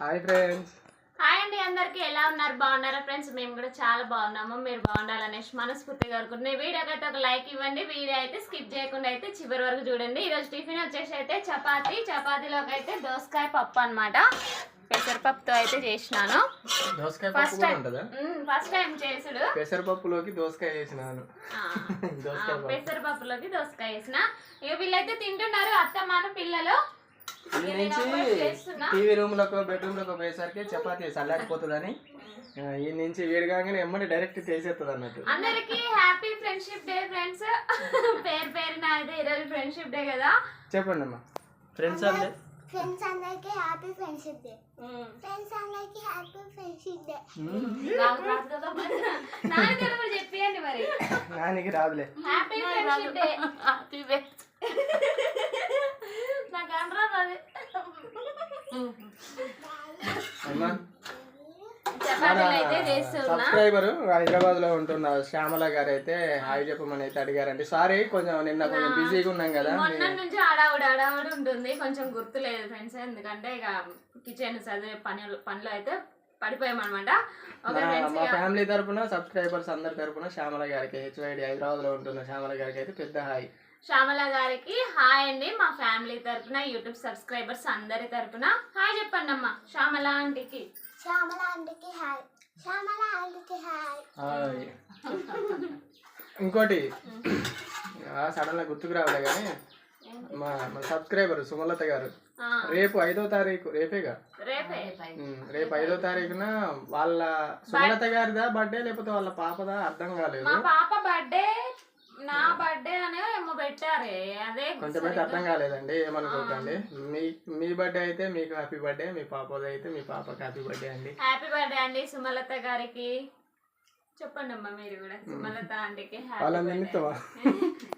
Hi friends. Hi అండి అందరికి ఎలా ఉన్నారు? బాగున్నారా ఫ్రెండ్స్? మేము కూడా చాలా బాగున్నాము. మీరు బాగుండాలనేసి మనస్ఫూర్తిగా కోరుకుంటున్నాం. ఈ వీడియోకి అయితే ఒక లైక్ ఇవ్వండి. వీడియో అయితే స్కిప్ చేయకుండా అయితే చివరి వరకు చూడండి. ఈరోజు టిఫిన్ వచ్చేసి అయితే చపాతి. చపాతీలోకి అయితే దోసకాయ పప్పు అన్నమాట. పెసరపప్పుతో అయితే చేసినాను. దోసకాయ ఫస్ట్ పప్పు కూడా టైం ఉంటుందా? ఫస్ట్ టైం చేసుడు. పెసరపప్పులోకి దోసకాయ పప్పు. పెసరపప్పులోకి దోసకాయ వేసిన ఇక వీళ్ళైతే తింటున్నారు అత్తమ్మ పిల్లలు. ఈ నుంచి. టీవీ రూమ్లోకి బెడ్రూమ్లోకి పోయేసరికి చపాతీ చల్లారిపోతుందని. ఈ నుంచి వేడి కాగానే ఎమ్మడి డైరెక్ట్ చేసేస్తుంది అన్నట్టు. అందరికి హ్యాపీ ఫ్రెండ్షిప్ డే ఫ్రెండ్స్ పేరు పేరు నాది ఈరోజు ఫ్రెండ్షిప్ డే కదా. చెప్పండి అమ్మా. ఫ్రెండ్స్ అందరు ఫ్రెండ్స్ అందరికి హ్యాపీ ఫ్రెండ్షిప్ డే ఫ్రెండ్స్ అందరికి హ్యాపీ ఫ్రెండ్షిప్ డే నాకు రాదు కదా మరి. నాన్నకి కూడా చెప్పియండి మరి. నానికి రాదులే. హ్యాపీ ఫ్రెండ్షిప్ డే హ్యాపీ నాకు అనరాదు అది అమ్మా చపాతీలు అయితే చేస్తున్నా సబ్స్క్రైబర్ హైదరాబాద్లో ఉంటున్న శ్యామల గారు అయితే హాయ్ చెప్పమని అయితే అడిగారండి. సారీ కొంచెం నిన్న కొంచెం బిజీగా ఉన్నాం కదా. మొన్న నుంచి ఆడావుడు ఆడావుడు ఉంటుంది. కొంచెం గుర్తులేదు ఫ్రెండ్స్ ఎందుకంటే ఇక కిచెన్ చదివే పని పనిలో అయితే పడిపోయామన్నమాట. మా- ఫ్యామిలీ తరపున సబ్స్క్రైబర్స్ అందరి తరపున శ్యామల గారికి హెచ్వైడి హైదరాబాద్లో ఉంటున్న శ్యామల గారికి అయితే పెద్ద హాయ్. శ్యామల గారికి హాయ్ అండి మా ఫ్యామిలీ తరపున యూట్యూబ్ సబ్స్క్రైబర్స్ అందరి తరపున. హాయ్ చెప్పండి అమ్మా శ్యామల ఆంటీకి. శ్యామల ఆంటీకి హాయ్. శ్యామల ఆంటీకి హాయ్. హాయ్. ఇంకోటి సడన్గా గుర్తుకు రావలే కానీ మా మా సబ్స్క్రైబర్ సుమలత గారు. ఆ, రేపు ఐదో తారీఖు రేపేగా? రేపే. ఐదో తారీఖున వాళ్ళ సుమలత గారిదా బర్త్డే లేకపోతే వాళ్ళ పాపదా? అర్థం కాలేదు. మా పాప బర్త్డే నా బర్త్డే అనే ఏమో పెట్టారే. అదే కొంచెం అయితే అర్థం కాలేదండి ఏమనుకోకండి. మీ మీ బర్త్డే అయితే మీకు హ్యాపీ బర్త్డే మీ పాపది అయితే మీ పాపకి హ్యాపీ బర్త్డే అండి. హ్యాపీ బర్త్డే అండి సుమలత గారికి. చెప్పండి అమ్మా మీరు కూడా సుమలత ఆంటీకి హ్యాపీ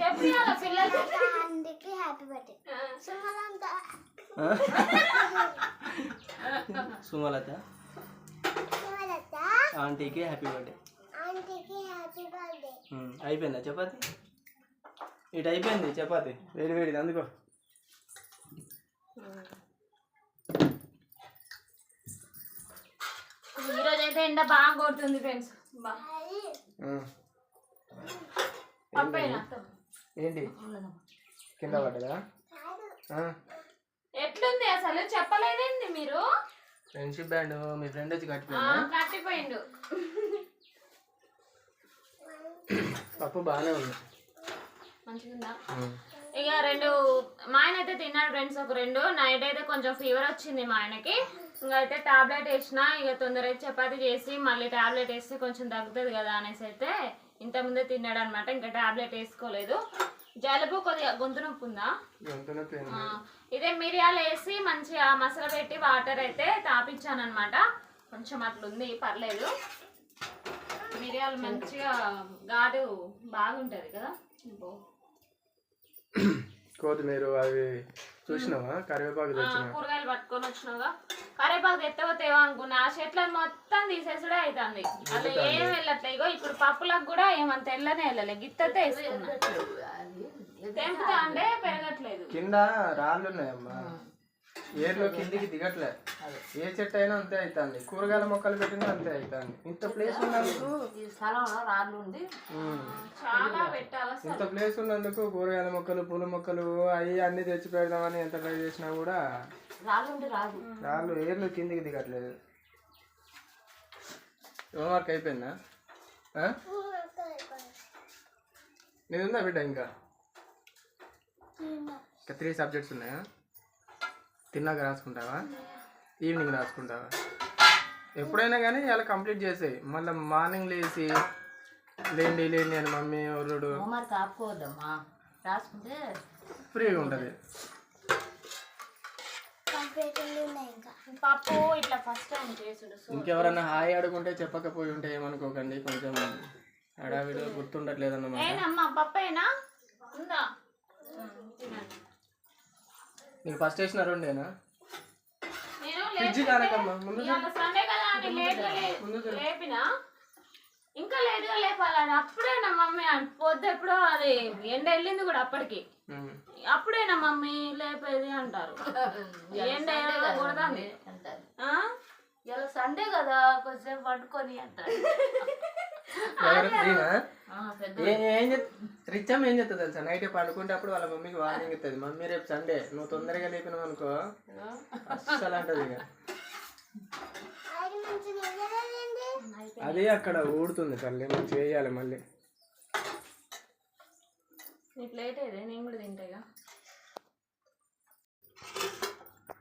చెప్పి వాళ్ళ పిల్లలు? ఆంటీకి హ్యాపీ బర్త్డే సుమలంత. సుమలత. సుమలత. ఆంటీకి హ్యాపీ బర్త్డే ఆంటీకి హ్యాపీ బర్త్డే అయిపోయిందా చపాతి? ఇటు అయిపోయింది చపాతి. వేడి వేడిది అందుకో. ఈ రోజు అయితే ఎండ బాగా కొడుతుంది ఫ్రెండ్స్. ఏంటి? కింద పడ్డదా. ఎట్లుంది అసలు? చెప్పలేదేంది మీరు? ఫ్రెండ్షిప్ బ్యాండ్ మీ ఫ్రెండ్ వచ్చి ఆ, కట్టిపోయిందా? కట్టిపోయిండు. పప్పు బాగానే ఉంది. మంచిగుందా. ఇక రెండు మా ఆయన అయితే తిన్నాడు ఫ్రెండ్స్ ఒక రెండు. నైట్ అయితే కొంచెం ఫీవర్ వచ్చింది మా ఆయనకి. ఇంకా అయితే టాబ్లెట్ వేసిన ఇక తొందరగా చపాతి చేసి మళ్ళీ టాబ్లెట్ వేస్తే కొంచెం తగ్గుతుంది కదా అనేసి అయితే ఇంత ముందే తిన్నాడు అనమాట ఇంకా టాబ్లెట్ వేసుకోలేదు. జలుబు కొద్దిగా గొంతు నొప్పి ఉంది. ఇదే మిరియాలు వేసి మంచిగా మసాలా పెట్టి వాటర్ అయితే తాపించాను అనమాట కొంచెం అట్లుంది పర్లేదు. మిరియాలు మంచిగా ఘాటు బాగుంటది కదా. కొత్తిమీర అవి చూసినావా? కరివేపాకు కూరగాయలు పట్టుకొని వచ్చినావుగా. కరేపాకు తెత్తవో తేవో అనుకున్నా ఆ చెట్లను మొత్తం తీసేసుడే అవుతుంది అలా ఏం వెళ్ళట్లే ఇగో ఇప్పుడు పప్పులకు కూడా ఏమంత తెల్లనే వెళ్ళలే. గిత్తతే తెంపుతా అంటే పెరగట్లేదు. కింద రాళ్ళు ఉన్నాయమ్మా. ఏర్లో కిందికి దిగట్లే. ఏ చెట్టు అయినా అంతే అవుతుంది కూరగాయల మొక్కలు పెట్టినా అంతే అవుతుంది ఇంత ప్లేస్ ఉన్నందుకు ఇంత ప్లేస్ ఉన్నందుకు కూరగాయల మొక్కలు పూల మొక్కలు అవి అన్ని తెచ్చి పెడదామని ఎంత ట్రై చేసినా కూడా రాళ్ళు ఏర్లు కిందికి దిగట్లేదు. హోంవర్క్ అయిపోయిందా? ఆ? నీది ఉందా బిడ్డ ఇంకా? ఇంకా త్రీ సబ్జెక్ట్స్ ఉన్నాయా? తిన్నాక రాసుకుంటావా? ఈవినింగ్ రాసుకుంటావా? ఎప్పుడైనా కానీ ఇలా కంప్లీట్ చేసేయి. మళ్ళీ మార్నింగ్ లేచి లేండి లేండి అని మమ్మీ హోంవర్క్ ఆపుకోవద్దమ్మా రాసుకుంటే ఫ్రీగా ఉంటుంది. కంప్యూటర్లు ఉన్నాయి ఇంకా? పప్పు ఇట్లా ఫస్ట్ టైం చేసుడు. సో ఇంకెవరన్నా హాయ్ అడుగుంటే చెప్పకపోయి ఉంటే ఏమనుకోకండి. కొంచెం హడావిడి గుర్తుండట్లేదన్నమాట. పప్పేనా? ఉందా? నీకు ఫస్ట్ వేసిన రెండేనా నేను ఫ్రిడ్జ్ కానకమ్మా ముందు సండే కదా అని లేట్గా లే- లేపినా? ఇంకా లేట్గా లేపాలని అప్పుడేనా మమ్మీ? పొద్దు ఎప్పుడో అది ఎండ వెళ్ళింది కూడా అప్పటికి. ఉమ్. అప్పుడేనా మమ్మీ లేపేది అంటారు? ఎండ కొడుతుంది. అంటారు. ఆ? సండే కదా కొంచెం పడుకొని అంటారు. పెద్ద ఏ- చెప్తుంది తెలుసా? నైట్ పడుకుంటప్పుడు వాళ్ళ మమ్మీకి వార్నింగ్ ఇస్తుంది మమ్మీ రేపు సండే నువ్వు తొందరగా లేపినావు అనుకో అస్సలు అంటది ఇక. అది మంచి నిద్రలేండి అది అక్కడ ఊడుతుంది తల్లి మనం చేయాలి మళ్ళీ. నీ ప్లేట్ ఏదే నేను కూడా తింటాయిగా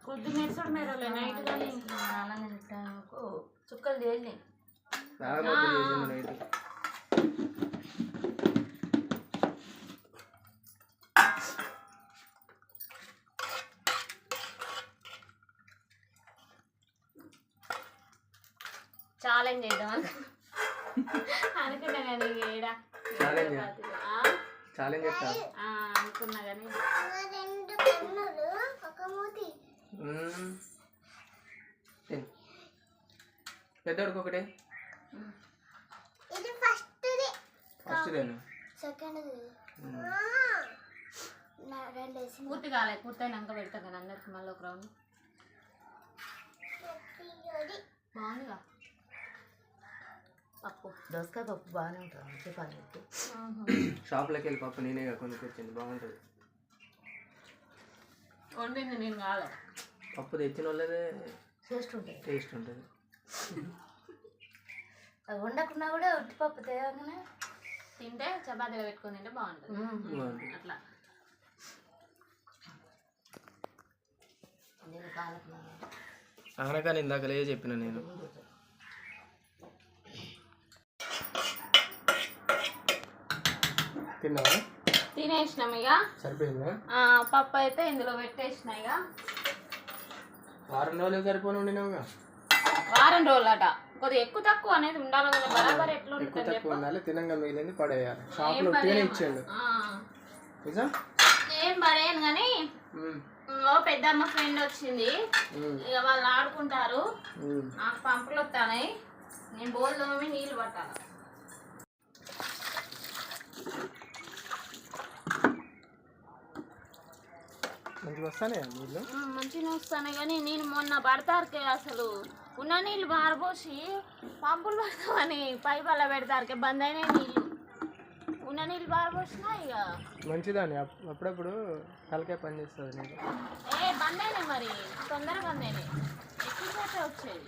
కొద్ది మెరుసుడు నైట్ కానీ చుక్కలు తేలినాయి. చేసింది నైట్ ఛాలెంజ్ చేద్దాం. అనుకున్నా కానీ ఏడా? ఛాలెంజ్ ఆ? ఛాలెంజ్ చెప్తా ఆ, అనుకున్నా కానీ. రెండు కన్నులు ఒక మూతి. మ్మ్. తిను. పెద్దోడికి ఒకటి ఇది ఫస్ట్ది ఫస్ట్ తిను సెకండ్ది మ్మ్. నా రెండు వేసి పూర్తి కాలే పూర్తి అయినాక పెడతా కానీ అందరికి మళ్ళీ ఒక రౌండ్. బాగుందిగా? పప్పు. దోసకాయ పప్పు బాగానే ఉంటుంది? చెప్పాలి షాప్లోకి వెళ్ళి పప్పు నేనే కొనుక్కొచ్చింది బాగుంటుంది. వండింది నేను కాదు పప్పు తెచ్చిన వాళ్ళదే టేస్ట్ ఉంటుంది. టేస్ట్ ఉంటుంది. అది వండకుండా కూడా ఉట్టి పప్పు తేగానే తింటే చపాతీలో పెట్టుకొని తింటే బాగుంటుంది. అట్లా. అనగానే ఇందాక లే చెప్పిన నేను. తిన్నావా? తినేసినాం ఇక. సరిపోయిందా? ఆ, పప్పు అయితే ఇందులో పెట్టేసిన ఇక. వారం రోజులు సరిపోను వారం రోజులట. కొద్దిగా ఎక్కువ తక్కువ అనేది ఉండాలి కదా బరాబర్ ఎట్లా ఎక్కువ ఉంటుంది తక్కువ ఉండాలి తినంగా మిగిలింది పడేయాలి. ఉట్టిగానే. ఇచ్చాడు ఆ, నిజం? ఏం పడేయను కానీ మ్మ్. ఓ పెద్దమ్మ ఫ్రెండ్ వచ్చింది. ఇక వాళ్ళు ఆడుకుంటారు. నాకు పంపులు వస్తాయి నేను బోల్ తోమి నీళ్ళు పట్టాలి. మంచిగా వస్తానే నీళ్ళు? మంచిగా వస్తాను కానీ నేను మొన్న పడతారుకే అసలు. ఉన్న నీళ్ళు మారబోసి పంపులు పడతామని పైపు అలా పెడతారుకే బంద్ అయినాయి నీళ్ళు. ఉన్న నీళ్ళు మారబోసినా ఇక. మంచిదాన్ని అప్- అప్పుడప్పుడు తలకాయ పని చేస్తుంది నీకు ఏ బంద్ అయినాయి మరి తొందరగా బంద్ అయినాయి. వచ్చేది.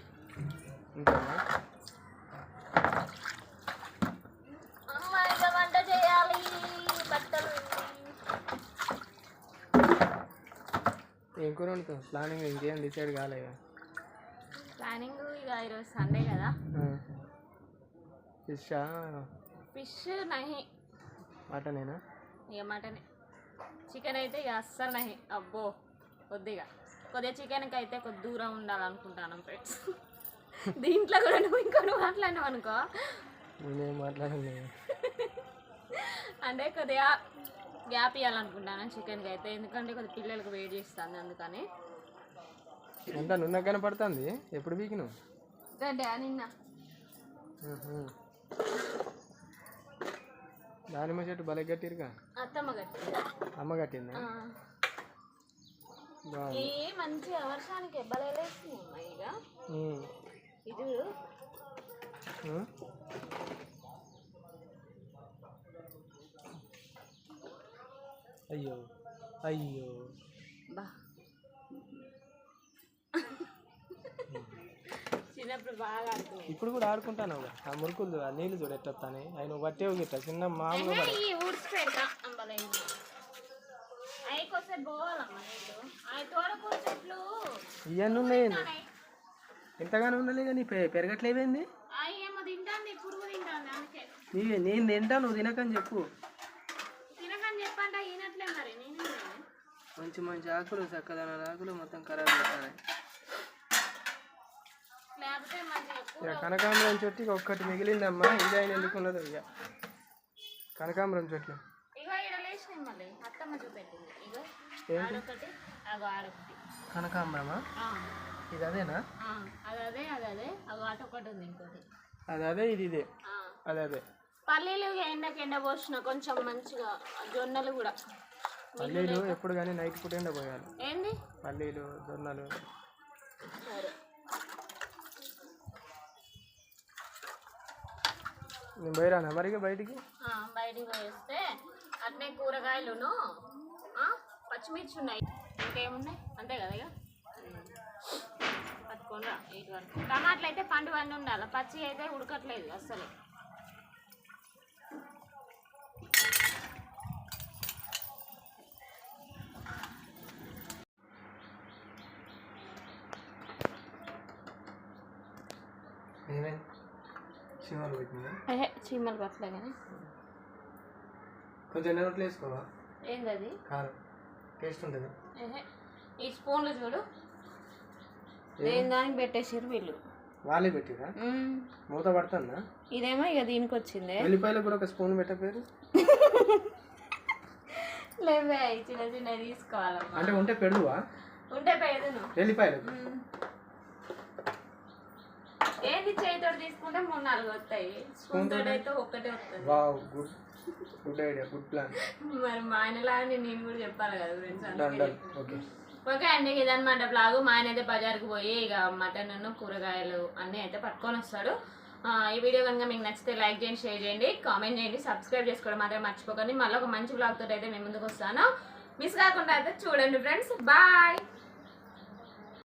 ఇంకేనా అమ్మ ఇక వంట చేయాలి బట్టలు ఏం కూర వండుతావు? ప్లానింగ్ ఇంకేం డిసైడ్ కాలేదా ప్లానింగ్ ఇక ఈరోజు సండే కదా. ఫిషా ఫిష్ నహి. మటనేనా? ఇక మటన్. చికెన్ అయితే ఇక అస్సలు నహి. అబ్బో కొద్దిగా కొద్దిగా చికెన్కి అయితే కొద్ది దూరం ఉండాలనుకుంటాను ఫ్రెండ్స్. దీంట్లో కూడా నువ్వు ఇంకో నువ్వు మాట్లాడినావు అనుకో. నేనేం మాట్లాడలేదు అంటే కొద్దిగా గ్యాప్ ఇవ్వాలనుకుంటాను చికెన్కి అయితే. ఎందుకంటే కొద్ది పిల్లలకు వెయిట్ చేస్తాను అందుకని. ఎంత నున్న కనపడుతుంది ఎప్పుడు అంటే నిన్న. దానిమ్మ చెట్టు బలే కట్టిరుగా. అమ్మ కట్టిందా? మంచి వర్షానికి. ఇది. అయ్యో. అయ్యో. ఇప్పుడు కూడా ఆడుకుంటాను ఆ మురుకులు ఆ నీళ్ళు చూడు ఆయన పట్టేవి గిట్ట చిన్న చెట్లు ఇవన్నీ ఉన్నాయి ఎంతగానో ఉండాలి కానీ పెరగట్లేవేంది అవి ఏమో తింటాంది పురుగు తింటాంది అందుకే. నీ నేను తింటా నువ్వు తినకని చెప్పు. మంచి మంచి ఆకులు చక్కదనాల ఆకులు మొత్తం ఖరాబ్ చేస్తాయి లేకపోతే మంచిగా కూర ఇక కనకాంబరం చెట్టుకి ఒక్కటి మిగిలిందమ్మా ఇది ఆయన ఎందుకున్నదో ఇక. కనకాంబరం చెట్లు. కనకాంబరమా? ఇది అదేనా? అది అదే అది అదే. అగో అటొకటి ఉంది ఇంకోటి. అది అదే ఇది ఇదే. అదే అదే. పల్లీలు ఎండకి ఎండ పోసిన కొంచెం మంచిగా జొన్నలు కూడా. పల్లీలు ఎప్పుడు కానీ నైట్ పూట ఎండ పోయాలి. ఏంది? పల్లీలు జొన్నలు. సరే. నేను పోయిరానా మరి బయటికి? బయటికి పోయిస్తే అట్నే కూరగాయలును పచ్చిమిర్చి ఉన్నాయి. ఇంకేమున్నాయి? అంతే కదా ఇక పట్టుకొని రా ఎయిట్ వరకు. టమాటాలు అయితే పండు అన్నీ ఉండాలి. పచ్చి అయితే ఉడకట్లేదు అస్సలు. ఏమైంది? సినిమాలు పెట్టిందా ఏహే చీమలు పట్టలే కానీ. కొంచెం రొట్టెలు వేసుకోవా? ఏంది అది కారం. టేస్ట్ ఉంటుంది. ఏహే ఈ స్పూన్లు చూడు. దేని దానికి పెట్టేసారు వీళ్ళు. వాళ్ళే పెట్టిరా. మూత పడుతుందా? ఇదేమో ఇక దీనికి వచ్చింది వెల్లిపాయలు కూడా ఒక స్పూన్ పెట్టకపోయారు లేవే చిన్న చిన్న తీసుకోవాలమ్మా. అంటే ఉంటే పెడువా? ఉంటే పేదను వెల్లిపాయలు? ఏంది చేతితో తీసుకుంటే మూడు నాలుగు వస్తాయి. స్పూన్ తోటి అయితే ఒక్కటే వస్తుంది. Wow good. Good idea good plan. మరి మా నేను కూడా చెప్పాలి కదా friends done done okay okay అండి బ్లాగు మా ఆయన అయితే బజార్కి పోయి ఇక మటన్ కూరగాయలు అన్నీ అయితే పట్టుకొని వస్తాడు. ఈ వీడియో కనుక మీకు నచ్చితే లైక్ చేయండి షేర్ చేయండి కామెంట్ చేయండి సబ్స్క్రైబ్ చేసుకోవడం మాత్రం మర్చిపోకండి. మళ్ళీ ఒక మంచి బ్లాగ్ తోటి అయితే మేము ముందుకు వస్తాను. మిస్ కాకుండా అయితే చూడండి ఫ్రెండ్స్. బాయ్.